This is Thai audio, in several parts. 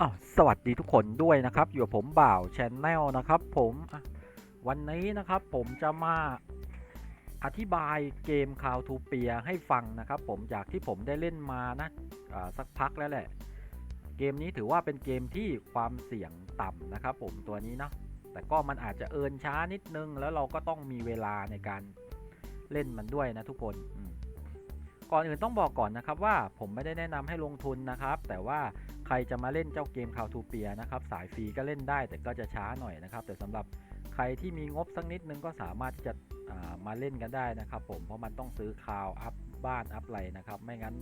อ้าวสวัสดีทุกคนด้วยนะครับ อยู่กับผมบ่าวชแนลนะครับ ผมวันนี้นะครับผมจะมาอธิบายเกมคาวทูเปียให้ฟังนะครับ ผมจากที่ผมได้เล่นมานะสักพักแล้วแหละ เกมนี้ถือว่าเป็นเกมที่ความเสี่ยงต่ำนะครับ ผมตัวนี้เนาะแต่ก็มันอาจจะเอินช้านิดนึง แล้วเราก็ต้องมีเวลาในการเล่นมันด้วยนะทุกคนอื ก่อนอื่นต้องบอกก่อนนะครับว่าผมไม่ได้แนะนำให้ลงทุนนะครับ แต่ว่าใครจะมาเล่นเจ้าเกมคาวทูเปียนะครับสายฟรีก็เล่นได้แต่ก็จะช้าหน่อยนะครับ แต่สำหรับใครที่มีงบสักนิดนึงก็สามารถที่จะามาเล่นกันได้นะครับ ผมเพราะมันต้องซื้อคาวอัพบ้านอัพไรนะครับ ไม่งั้น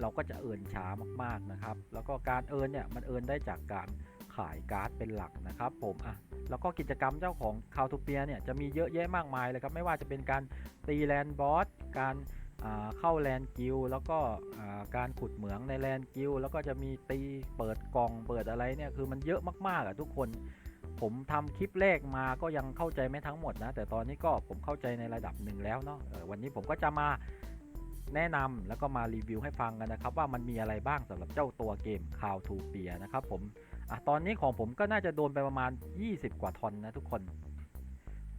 เราก็จะเอินช้ามากๆนะครับ แล้วก็การเอินเนี่ยมันเอินได้จากการขายการ์ดเป็นหลักนะครับผมอะแล้วก็กิจกรรมเจ้าของคาวทูเปียเนี่ยจะมีเยอะแยะมากมายเลยครับ ไม่ว่าจะเป็นการตีแลนด์บอสการ เข้าแลนกิลแล้วก็การขุดเหมืองในแลนกิลแล้วก็จะมีตีเปิดกล่องเปิดอะไรเนี่ยคือมันเยอะมากๆอะทุกคนผมทำคลิปแรกมาก็ยังเข้าใจไม่ทั้งหมดนะ แต่ตอนนี้ก็ผมเข้าใจในระดับหนึ่งแล้วเนาะวันนี้ผมก็จะมาแนะนำแล้วก็มารีวิวให้ฟังกันนะครับ ว่ามันมีอะไรบ้างสำหรับเจ้าตัวเกม How to p e a นะครับผมอะตอนนี้ของผมก็น่าจะโดนไปประมาณ 20 กว่าทอนนะทุกคน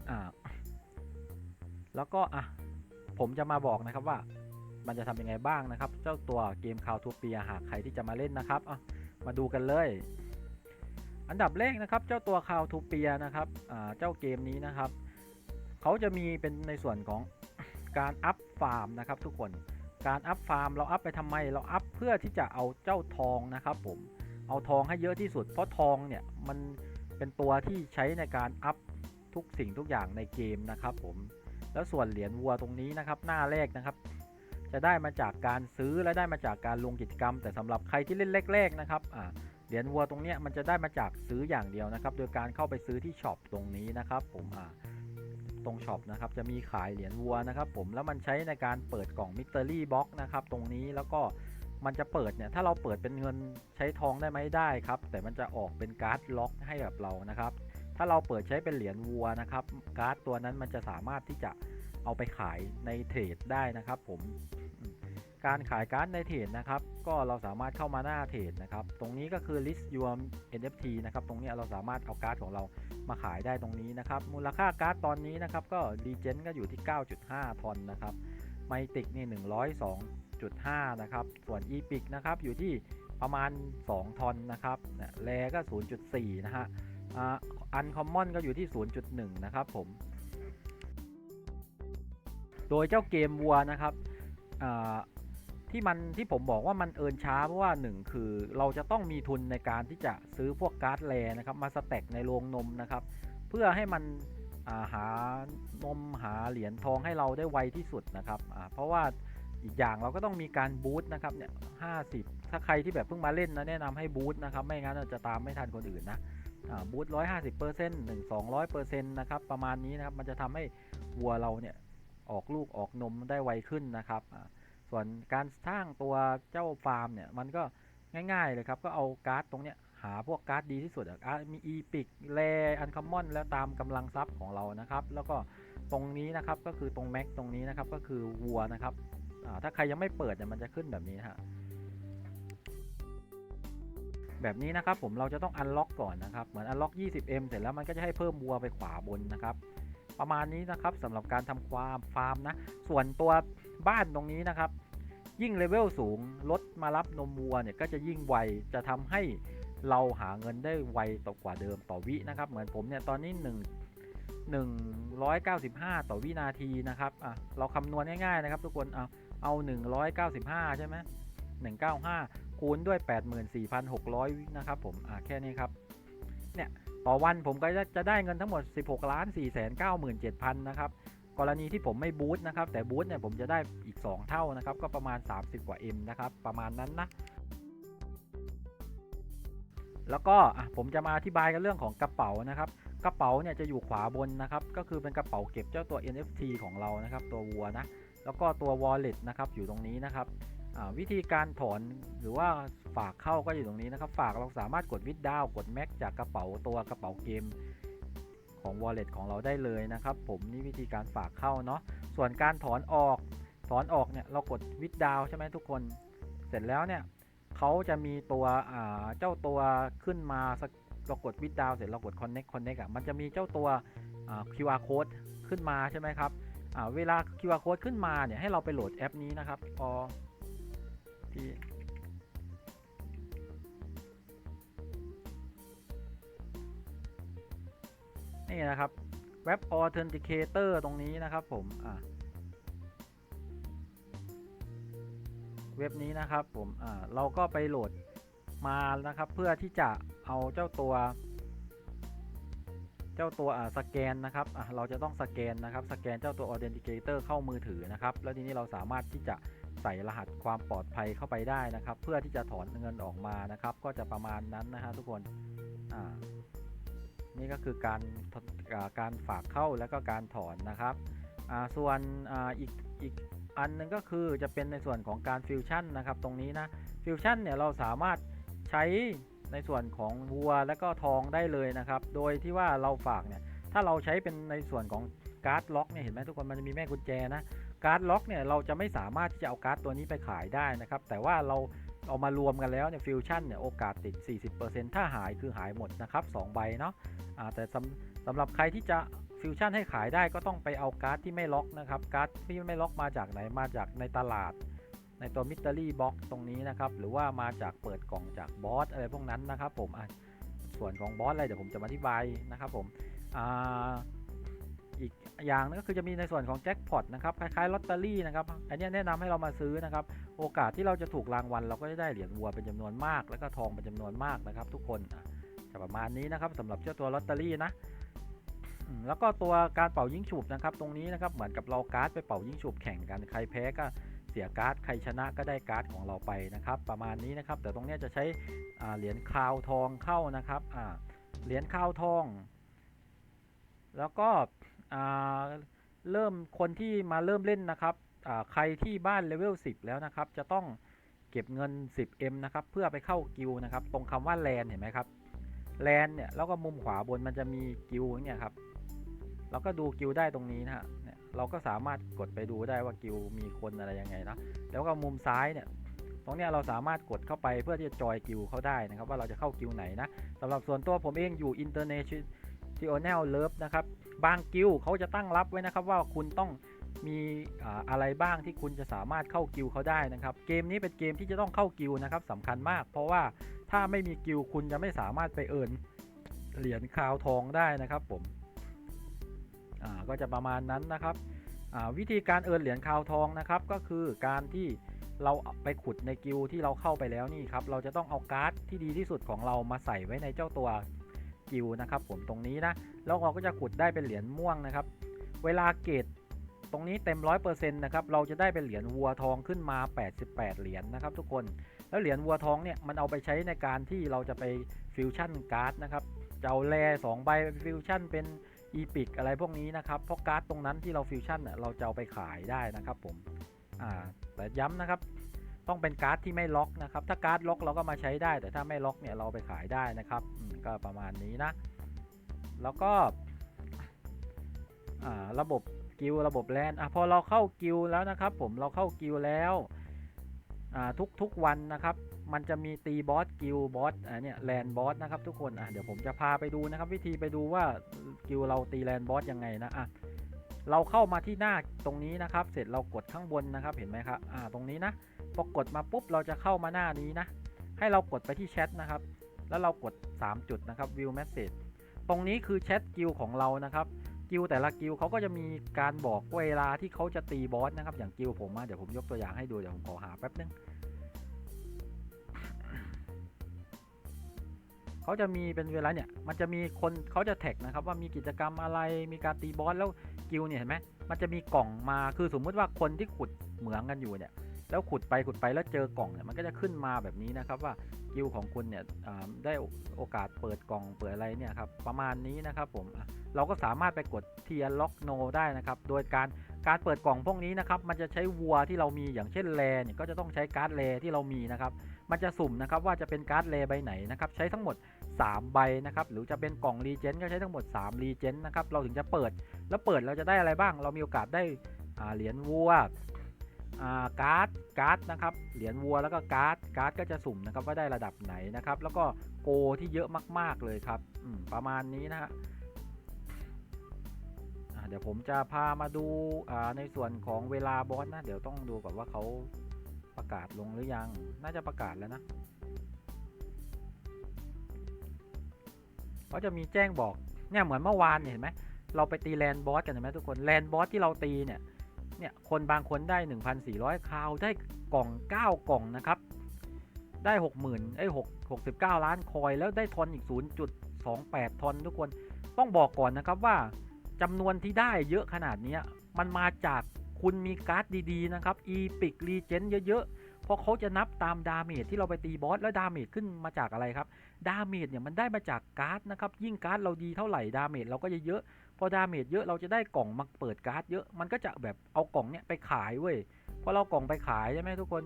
อ่าแล้วก็อะ ผมจะมาบอกนะครับว่ามันจะทำยังไงบ้างนะครับ เจ้าตัวเกมคาวทูเปียหากใครที่จะมาเล่นนะครับมาดูกันเลย อันดับแรกนะครับเจ้าตัวคาวทูเปียนะครับเจ้าเกมนี้นะครับเขาจะมีเป็นในส่วนของการอัพฟาร์มนะครับ ทุกคนการอัพฟาร์มเราอัพไปทำไมเราอัพเพื่อที่จะเอาเจ้าทองนะครับ ผมเอาทองให้เยอะที่สุด เพราะทองเนี่ยมันเป็นตัวที่ใช้ในการอัพทุกสิ่งทุกอย่างในเกมนะครับ ผม แล้วส่วนเหรียญวัวตรงนี้นะครับ หน้าแรกนะครับ จะได้มาจากการซื้อและได้มาจากการลงกิจกรรม แต่สำหรับใครที่เล่นแรกๆนะครับอ่าเหรียญวัวตรงนี้มันจะได้มาจากซื้ออย่างเดียวนะครับ โดยการเข้าไปซื้อที่ช็อปตรงนี้นะครับผมอ่าตรงช็อปนะครับจะมีขายเหรียญวัวนะครับ ผมแล้วมันใช้ในการเปิดกล่องมิเ r อรี่บ็อกนะครับตรงนี้แล้วก็มันจะเปิดเนี่ยถ้าเราเปิดเป็นเงินใช้ทองได้ไหมได้ครับ แต่มันจะออกเป็นการ์ดล็อกให้กับเรานะครับ ถ้าเราเปิดใช้เป็นเหรียญวัวนะครับการ์ดตัวนั้นมันจะสามารถที่จะเอาไปขายในเทรดได้นะครับ ผมการขายการ์ดในเทรดนะครับ ก็เราสามารถเข้ามาหน้าเทรดนะครับ ตรงนี้ก็คือ list your NFT นะครับ ตรงนี้เราสามารถเอาการ์ดของเรามาขายได้ตรงนี้นะครับ มูลค่าการ์ดตอนนี้นะครับ ก็รีเจนก็อยู่ที่ 9.5 ทอนนะครับ ไมติกนี่ 102.5 นะครับ ส่วน Epic นะครับ อยู่ที่ประมาณ 2 ทอนนะครับ แรก็ 0.4 นะฮะ อันคอมมอนก็อยู่ที่ 0.1 นะครับผม โดยเจ้าเกมวัวนะครับที่มันที่ผมบอกว่ามันเอินช้าเพราะว่าหนึ่งคือเราจะต้องมีทุนในการที่จะซื้อพวกการ์ดแรนะครับมาสแต็กในโรงนมนะครับ เพื่อให้มันาหานมหาเหรียญทองให้เราได้ไวที่สุดนะครับเพราะว่าอีกอย่างเราก็ต้องมีการบูตนะครับเนี่ยห้าสิบถ้าใครที่แบบเพิ่งมาเล่นนะแนะนำให้บูตนะครับไม่งั้นเราจะตามไม่ทันคนอื่นนะ บูตร้อยห้าสิบเปอร์เซ็นต์หนึ่งสองร้อยเปอร์เซ็นต์นะครับประมาณนี้นะครับมันจะทำให้วัวเราเนี่ยออกลูกออกนมได้ไวขึ้นนะครับส่วนการสร้างตัวเจ้าฟาร์มเนี่ยมันก็ง่ายๆเลยครับก็เอาการ์ดตรงเนี้ยหาพวกการ์ดดีที่สุดอะมีอีพิกแรอันคัมมอนแล้วตามกำลังทรัพย์ของเรานะครับ แล้วก็ตรงนี้นะครับก็คือตรงแม็กตรงนี้นะครับก็คือวัวนะครับถ้าใครยังไม่เปิดเนี่ยมันจะขึ้นแบบนี้ฮะ แบบนี้นะครับผมเราจะต้องอันล็อกก่อนนะครับ เหมือนอันล็อก 20M เสร็จแล้วมันก็จะให้เพิ่มวัวไปขวาบนนะครับ ประมาณนี้นะครับสำหรับการทำความฟาร์มนะ ส่วนตัวบ้านตรงนี้นะครับ ยิ่งเลเวลสูงรถมารับนมวัวเนี่ยก็จะยิ่งไวจะทำให้เราหาเงินได้ไวต่อกว่าเดิมต่อวินะครับ เหมือนผมเนี่ยตอนนี้1 195 ต่อวินาทีนะครับอะเราคำนวณง่ายๆนะครับ ทุกคนเอาเอา 195 ใช่ไหม195 คูณด้วย 84,600 นะครับผมอ่าแค่นี้ครับ เนี่ย ต่อวันผมก็จะได้เงินทั้งหมด 16ล้าน4 9 7 0 0 0 นะครับ กรณีที่ผมไม่บูตนะครับ แต่บูตเนี่ยผมจะได้อีก 2 เท่านะครับ ก็ประมาณ 30 กว่า M นะครับ ประมาณนั้นนะ แล้วก็ผมจะมาอธิบายกันเรื่องของกระเป๋านะครับกระเป๋าเนี่ยจะอยู่ขวาบนนะครับ ก็คือเป็นกระเป๋าเก็บเจ้าตัว NFT ของเรานะครับ ตัววัวนะ แล้วก็ตัว wallet นะครับ อยู่ตรงนี้นะครับ วิธีการถอนหรือว่าฝากเข้าก็อยู่ตรงนี้นะครับ ฝากเราสามารถกดวิดดาวกดแม็กจากกระเป๋าตัวกระเป๋าเกมของ wallet ของเราได้เลยนะครับ ผมนี่วิธีการฝากเข้าเนาะส่วนการถอนออก ถอนออกเนี่ยเรากดวิดดาวใช่ไหมทุกคนเสร็จแล้วเนี่ยเขาจะมีตัวเจ้าตัวขึ้นมาเรากดวิดดาวเสร็จเรากด connect connect อะมันจะมีเจ้าตัวอ่า QR code ขึ้นมาใช่ไหมครับอ่าเวลา QR code ขึ้นมาเนี่ยให้เราไปโหลดแอปนี้นะครับพอ ที่นี่นะครับ Web Authenticator ตรงนี้นะครับผม อ่าเว็บนี้นะครับผม อ่า เราก็ไปโหลดมานะครับ เพื่อที่จะเอาเจ้าตัว เจ้าตัว อ่า สแกนนะครับ อะ เราจะต้องสแกนนะครับ สแกนเจ้าตัว Authenticator เข้ามือถือนะครับ แล้วทีนี้เราสามารถที่จะ ใส่รหัสความปลอดภัยเข้าไปได้นะครับ เพื่อที่จะถอนเงินออกมานะครับ ก็จะประมาณนั้นนะฮะทุกคนอ่านี่ก็คือการการฝากเข้าแล้วก็การถอนนะครับส่วนออีกอีกอันหนึงก็คือจะเป็นในส่วนของการฟิวชั่นนะครับ ตรงนี้นะฟิวชั่นเนี่ยเราสามารถใช้ในส่วนของวัวและก็ทองได้เลยนะครับ โดยที่ว่าเราฝากเนี่ยถ้าเราใช้เป็นในส่วนของการ์ดล็อกเนี่ยเห็นไหมทุกคนมันจะมีแม่กุญแจนะ การ์ดล็อกเนี่ยเราจะไม่สามารถที่จะเอาการ์ดตัวนี้ไปขายได้นะครับ แต่ว่าเราเอามารวมกันแล้วเนี่ยฟิวชั่นเนี่ยโอกาสติด 40%ถ้าหายคือหายหมดนะครับ2ใบเนาะอ่าแต่สำสำหรับใครที่จะฟิวชั่นให้ขายได้ก็ต้องไปเอาการ์ดที่ไม่ล็อกนะครับการ์ดที่ไม่ล็อกมาจากไหนมาจากในตลาด ในตัวมิ t เ r อรี่บ็อกตรงนี้นะครับหรือว่ามาจากเปิดกล่องจากบอสอะไรพวกนั้นนะครับผมส่วนของบอสอะไรเดี๋ยวผมจะมาอธิบายนะครับผมอ่า อีกอย่างนึงก็คือจะมีในส่วนของแจ็คพอตนะครับคล้ายๆลอตเตอรี่นะครับอันนี้แนะนำให้เรามาซื้อนะครับโอกาสที่เราจะถูกรางวัลเราก็จะได้เหรียญวัวเป็นจำนวนมาก แล้วก็ทองเป็นจำนวนมากนะครับ ทุกคนจะประมาณนี้นะครับสำหรับเจ้าตัวลอตเตอรี่นะแล้วก็ตัวการเป่ายิงฉุบนะครับตรงนี้นะครับเหมือนกับเราการ์ดไปเป่ายิงฉุบแข่งกันใครแพ้ก็เสียการ์ดใครชนะก็ได้การ์ดของเราไปนะครับ ประมาณนี้นะครับ แต่ตรงนี้จะใช้เหรียญคาวทองเข้านะครับเหรียญคาวทอง แล้วก็ เริ่มคนที่มาเริ่มเล่นนะครับใครที่บ้านเลเวล10 แล้วนะครับ จะต้องเก็บเงิน 10M นะครับ เพื่อไปเข้ากิลด์นะครับ ตรงคำว่าแลนเห็นไหมครับแลนเนี่ยแล้วก็มุมขวาบนมันจะมีกิลด์เนี่ยครับเราก็ดูกิลด์ได้ตรงนี้นะฮะเนี่ยเราก็สามารถกดไปดูได้ว่ากิลด์มีคนอะไรยังไงนะแล้วก็มุมซ้ายเนี่ยตรงเนี้ยเราสามารถกดเข้าไปเพื่อที่จะจอยกิลด์เขาได้นะครับ ว่าเราจะเข้ากิลด์ไหนนะสำหรับส่วนตัวผมเองอยู่ International Love นะครับ บางกิลเขาจะตั้งรับไว้นะครับว่าคุณต้องมีอะไรบ้างที่คุณจะสามารถเข้ากิลเขาได้นะครับ เกมนี้เป็นเกมที่จะต้องเข้ากิลนะครับสำคัญมาก เพราะว่าถ้าไม่มีกิลคุณจะไม่สามารถไปเอินเหรียญคาวทองได้นะครับผมก็จะประมาณนั้นนะครับวิธีการเอินเหรียญคาวทองนะครับก็คือการที่เราไปขุดในกิลที่เราเข้าไปแล้วนี่ครับเราจะต้องเอาการ์ดที่ดีที่สุดของเรามาใส่ไว้ในเจ้าตัว กิลนะครับผมตรงนี้นะแล้วเราก็จะขุดได้เป็นเหรียญม่วงนะครับ เวลาเกรดตรงนี้เต็ม 100%นะครับเราจะได้เป็นเหรียญวัวทองขึ้นมา 88 เหรียญนะครับ ทุกคนแล้วเหรียญวัวทองเนี่ยมันเอาไปใช้ในการที่เราจะไปฟิวชั่นการ์ดนะครับจะเอาแร่2ใบฟิวชั่นเป็นอีพิกอะไรพวกนี้นะครับเพราะการ์ดตรงนั้นที่เราฟิวชั่นเราจะเอาไปขายได้นะครับผมแต่ย้ำนะครับ ต้องเป็นการ์ดที่ไม่ล็อกนะครับ ถ้าการ์ดล็อกเราก็มาใช้ได้ แต่ถ้าไม่ล็อกเนี่ยเราไปขายได้นะครับก็ประมาณนี้นะ แล้วก็ระบบกิลระบบแลนอะพอเราเข้ากิลแล้วนะครับ ผมเราเข้ากิลแล้วอ่าทุกทุกวันนะครับ มันจะมีตีบอสกิลบอสอ่าเนี่ยแลนบอสนะครับทุกคนอะเดี๋ยวผมจะพาไปดูนะครับ วิธีไปดูว่ากิลเราตีแลนบอสยังไงนะอะ เราเข้ามาที่หน้าตรงนี้นะครับ เสร็จเรากดข้างบนนะครับ เห็นไหมครับอ่าตรงนี้นะพอกดมาปุ๊บเราจะเข้ามาหน้านี้นะ ให้เรากดไปที่แชทนะครับ แล้วเรากด 3 จุดนะครับ view message ตรงนี้คือแชทกิลของเรานะครับกิลแต่ละกิลเขาก็จะมีการบอกเวลาที่เขาจะตีบอสนะครับ อย่างกิลผมอะเดี๋ยวผมยกตัวอย่างให้ดูเดี๋ยวผมขอหาแป๊บนึง เขาจะมีเป็นเวลาเนี่ย มันจะมีคนเขาจะแท็กนะครับว่ามีกิจกรรมอะไร มีการตีบอสแล้วกิลเนี่ยเห็นไหมมันจะมีกล่องมา คือสมมุติว่าคนที่ขุดเหมืองกันอยู่เนี่ย แล้วขุดไปขุดไปแล้วเจอกล่องเนี่ย มันก็จะขึ้นมาแบบนี้นะครับว่ากิลของคุณเนี่ยได้โอกาสเปิดกล่องเปิดอะไรเนี่ยครับ ประมาณนี้นะครับผม เราก็สามารถไปกดเทียร์ล็อกโนได้นะครับ โดยการการเปิดกล่องพวกนี้นะครับ มันจะใช้วัวที่เรามีอย่างเช่นแรเนี่ยก็จะต้องใช้การ์ดแรที่เรามีนะครับ มันจะสุ่มนะครับว่าจะเป็นการ์ดแรใบไหนนะครับใช้ทั้งหมด 3 ใบนะครับหรือจะเป็นกล่องรีเจนก็ใช้ทั้งหมด3รีเจนนะครับเราถึงจะเปิดแล้วเปิดเราจะได้อะไรบ้าง เรามีโอกาสได้เหรียญวัวการ์ดการ์ดนะครับเหรียญวัวแล้วก็การ์ดการ์ดก็จะสุ่มนะครับว่าได้ระดับไหนนะครับแล้วก็โกที่เยอะมาก ๆเลยครับประมาณนี้นะฮะเดี๋ยวผมจะพามาดูในส่วนของเวลาบอสนะ เดี๋ยวต้องดูก่อนว่าเขา ประกาศลงหรือยัง น่าจะประกาศแล้วนะเขาจะมีแจ้งบอกเนี่ยเหมือนเมื่อวานเห็นไหมเราไปตีแลนด์บอสกันเห็นไหมทุกคนแลนด์บอสที่เราตีเนี่ยเนี่ยคนบางคนได้ 1,400คราวได้กล่อง 9 กล่องนะครับ ได้ 60,000ไอ้6 69 ล้านคอยแล้วได้ทอนอีก 0.28 ทอนทุกคนต้องบอกก่อนนะครับว่าจำนวนที่ได้เยอะขนาดนี้มันมาจาก คุณมีการ์ดดีๆนะครับ e p i c Legend เยอะๆ เพราะเขาจะนับตามดาเมจที่เราไปตีบอสแล้วดาเมจขึ้นมาจากอะไรครับ ดาเมจเนี่ยมันได้มาจากการ์ดนะครับยิ่งการ์ดเราดีเท่าไหร่ดาเมจเราก็จะเยอะพอดาเมจเยอะเราจะได้กล่องมาเปิดการ์ดเยอะมันก็จะแบบเอากล่องเนี้ยไปขายเว้ยพอเรากล่องไปขายใช่ไหมทุกคน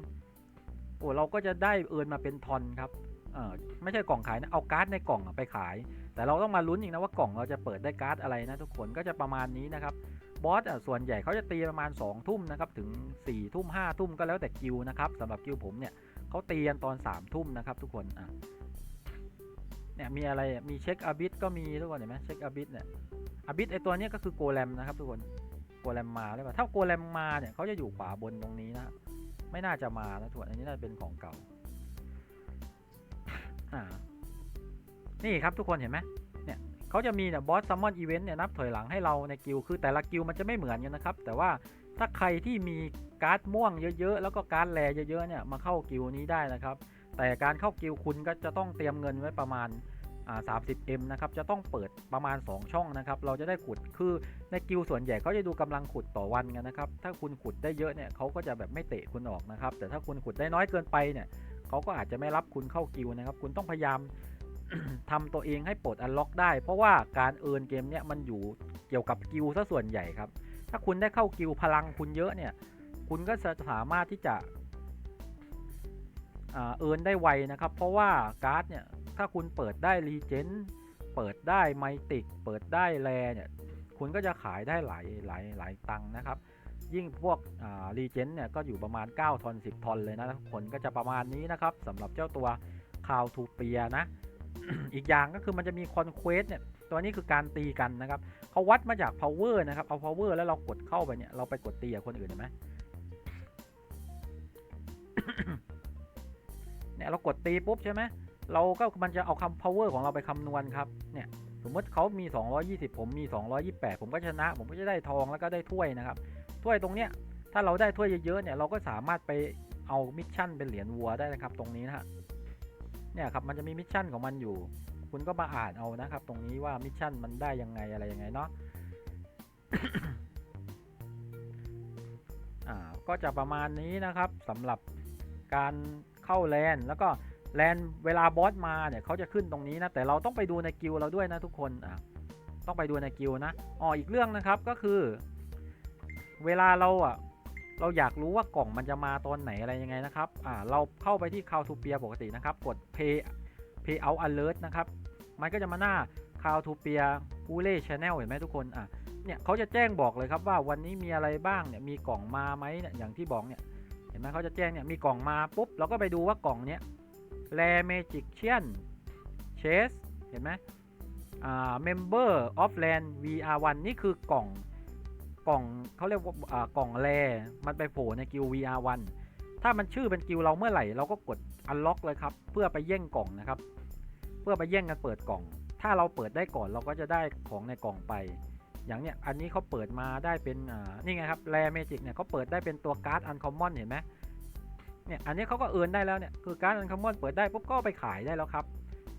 โอ้เราก็จะได้เอินมาเป็นทอนครับเออไม่ใช่กล่องขายนะเอาการ์ดในกล่องไปขาย แต่เราต้องมาลุ้นอีกนะว่ากล่องเราจะเปิดได้การ์ดอะไรนะทุกคนก็จะประมาณนี้นะครับ บอสอะส่วนใหญ่เขาจะตีประมาณ2องทุ่มนะครับถึง4ี่ทุ่มห้าทุ่มก็แล้วแต่กิวนะครับสำหรับกิวผมเนี่ยเขาตีกันตอน3ามทุ่มนะครับทุกคนอะเนี่ยมีอะไรมีเช็คอาบิสก็มีทุกคนเห็นไหมเช็คอาบิสเนี่ยอาบิสไอตัวนี้ก็คือโกเลมนะครับทุกคนโกเลมมาหรือเปล่าถ้าโกเลมมาเนี่ยเขาจะอยู่ขวาบนตรงนี้นะไม่น่าจะมานะทุกคนอันนี้น่าจะเป็นของเก่าอ่านี่ครับทุกคนเห็นไหม เขาจะมีเนี่ยบอสซัมมอนอีเวนต์เนี่ยนับถอยหลังให้เราในกิลคือแต่ละกิลมันจะไม่เหมือนกันนะครับ แต่ว่าถ้าใครที่มีการ์ดม่วงเยอะๆ แล้วก็การ์ดแรเยอะๆเนี่ยมาเข้ากิลนี้ได้นะครับ แต่การเข้ากิลคุณก็จะต้องเตรียมเงินไว้ประมาณอ่า 30M นะครับ จะต้องเปิดประมาณ 2 ช่องนะครับ เราจะได้ขุด คือในกิลส่วนใหญ่เขาจะดูกำลังขุดต่อวันกันนะครับ ถ้าคุณขุดได้เยอะเนี่ยเขาก็จะแบบไม่เตะคุณออกนะครับ แต่ถ้าคุณขุดได้น้อยเกินไปเนี่ยเขาก็อาจจะไม่รับคุณเข้ากิลนะครับ คุณต้องพยายาม ทำตัวเองให้ปลดอันล็อกได้ เพราะว่าการเอินเกมเนี่ยมันอยู่เกี่ยวกับกิลซะส่วนใหญ่ครับ ถ้าคุณได้เข้ากิลพลังคุณเยอะเนี่ย คุณก็จะสามารถที่จะเอินได้ไวนะครับ เพราะว่าการ์ดเนี่ยถ้าคุณเปิดได้รีเจนเปิดได้ไมติก เปิดได้แรเนี่ยคุณก็จะขายได้หลายหลายหลายตังค์นะครับ ยิ่งพวกรีเจนเนี่ยก็อยู่ประมาณ 9 ทอน 10 ทอนเลยนะผลก็จะประมาณนี้นะครับสำหรับเจ้าตัวคาวทูเปียนะ อีกอย่างก็คือมันจะมีคอนเควสเนี่ยตัวนี้คือการตีกันนะครับเขาวัดมาจาก power นะครับเอา power แล้วเรากดเข้าไปเนี่ยเราไปกดตีกับคนอื่นเห็นไหมเนี่ยเรากดตีปุ๊บใช่ไหมเราก็มันจะเอาคำ power ของเราไปคำนวณครับเนี่ยสมมติเขามี 220 ผมมี 228 ผมก็ชนะ ผมก็จะได้ทองแล้วก็ได้ถ้วยนะครับ ถ้วยตรงเนี้ยถ้าเราได้ถ้วยเยอะๆเนี่ยเราก็สามารถไปเอามิชชั่นเป็นเหรียญวัวได้นะครับตรงนี้นะฮะ เนี่ยครับมันจะมีมิชชั่นของมันอยู่ คุณก็มาอ่านเอานะครับ ตรงนี้ว่ามิชชั่นมันได้ยังไงอะไรยังไงเนาะอ่าก็จะประมาณนี้นะครับสำหรับการเข้าแลนแล้วก็แลนเวลาบอสมาเนี่ยเขาจะขึ้นตรงนี้นะแต่เราต้องไปดูในกิลเราด้วยนะทุกคนอะต้องไปดูในกิลนะอ๋ออีกเรื่องนะครับก็คือ เวลาเราอะ เราอยากรู้ว่ากล่องมันจะมาตอนไหนอะไรยังไงนะครับอ่าเราเข้าไปที่ c o w to p e a ปกตินะครับ กด pay pay out alert นะครับมันก็จะมาหน้า c o w to p e a g u l e channel เห็นไหมทุกคนอะเนี่ยเขาจะแจ้งบอกเลยครับว่าวันนี้มีอะไรบ้างเนี่ยมีกล่องมาไหมเนี่ยอย่างที่บอกเนี่ยเห็นไหมเขาจะแจ้งเนี่ยมีกล่องมาปุ๊บเราก็ไปดูว่ากล่องเนี้ยแรเมจิกเชียนเชสเห็นไหมอ่า Member of Land VR1 นี่คือกล่อง กล่องเขาเรียกว่ากล่องแรมันไปโผล่ในกิล VR1 ถ้ามันชื่อเป็นกิลเราเมื่อไหร่เราก็กด Unlock เลยครับ เพื่อไปแย่งกล่องนะครับ เพื่อไปแย่งกันเปิดกล่อง ถ้าเราเปิดได้ก่อนเราก็จะได้ของในกล่องไป อย่างเนี้ยอันนี้เขาเปิดมาได้เป็นนี่ไงครับแรเมจิกเนี่ยเขาเปิดได้เป็นตัวการ์ดอันคอมมอนเห็นไหมเนี่ยอันนี้เขาก็เอินได้แล้วเนี่ยคือการ์ดอันคอมมอนเปิดได้ปุ๊บก็ไปขายได้แล้วครับ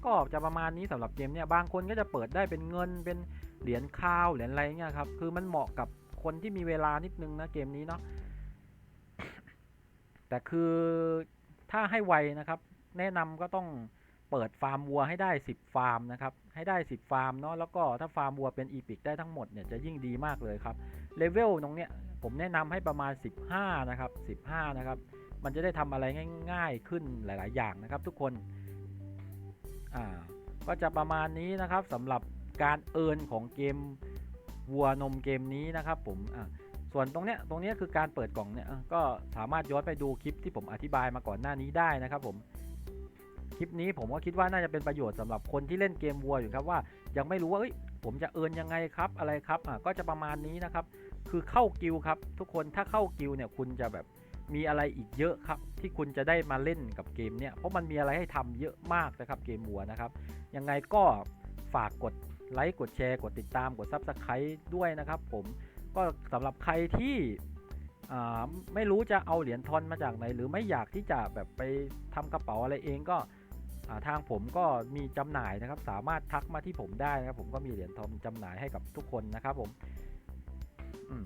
ก็จะประมาณนี้สำหรับเกมเนี่ยบางคนก็จะเปิดได้เป็นเงินเป็นเหรียญคาวเหรียญอะไรเงี้ยครับคือมันเหมาะกับ คนที่มีเวลานิดนึงนะเกมนี้เนาะแต่คือถ้าให้ไวนะครับ แนะนำก็ต้องเปิดฟาร์มวัวให้ได้ 10 ฟาร์มนะครับ ให้ได้ 10 ฟาร์มเนาะแล้วก็ถ้าฟาร์มวัวเป็นอีพิกได้ทั้งหมดเนี่ยจะยิ่งดีมากเลยครับเลเวลตรงเนี้ยผมแนะนำให้ประมาณ 15 นะครับ 15 นะครับ มันจะได้ทำอะไรง่าย ๆ ขึ้นหลาย ๆ อย่างนะครับ ทุกคนอ่าก็จะประมาณนี้นะครับสำหรับการเอินของเกม วัวนมเกมนี้นะครับผมอ่าสส่วนตรงเนี้ยตรงเนี้ยคือการเปิดกล่องเนี่ยก็สามารถย้อนไปดูคลิปที่ผมอธิบายมาก่อนหน้านี้ได้นะครับผมคลิปนี้ผมก็คิดว่าน่าจะเป็นประโยชน์สำหรับคนที่เล่นเกมวัวอยู่ครับว่ายังไม่รู้ว่าเอ้ยผมจะเอินยังไงครับอะไรครับอะก็จะประมาณนี้นะครับ คือเข้ากิลครับทุกคนถ้าเข้ากิลเนี่ยคุณจะแบบมีอะไรอีกเยอะครับ ที่คุณจะได้มาเล่นกับเกมเนี่ยเพราะมันมีอะไรให้ทำเยอะมากนะครับเกมวัวนะครับยังไงก็ฝากกด ไลค์กดแชร์ กดติดตามกด Subscribe ด้วยนะครับผมก็สำหรับใครที่ไม่รู้จะเอาเหรียญทอนมาจากไหน หรือไม่อยากที่จะแบบไปทำกระเป๋าอะไรเองก็ทางผมก็มีจำหน่ายนะครับ สามารถทักมาที่ผมได้นะครับ ผมก็มีเหรียญทองจำหน่ายให้กับทุกคนนะครับผมม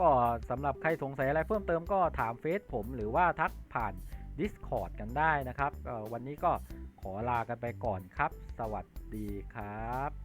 ก็สำหรับใครสงสัยอะไรเพิ่มเติมก็ถามเฟซผมหรือว่าทักผ่าน Discord กันได้นะครับวันนี้ก็ขอลากันไปก่อนครับ สวัสดี ดีครับ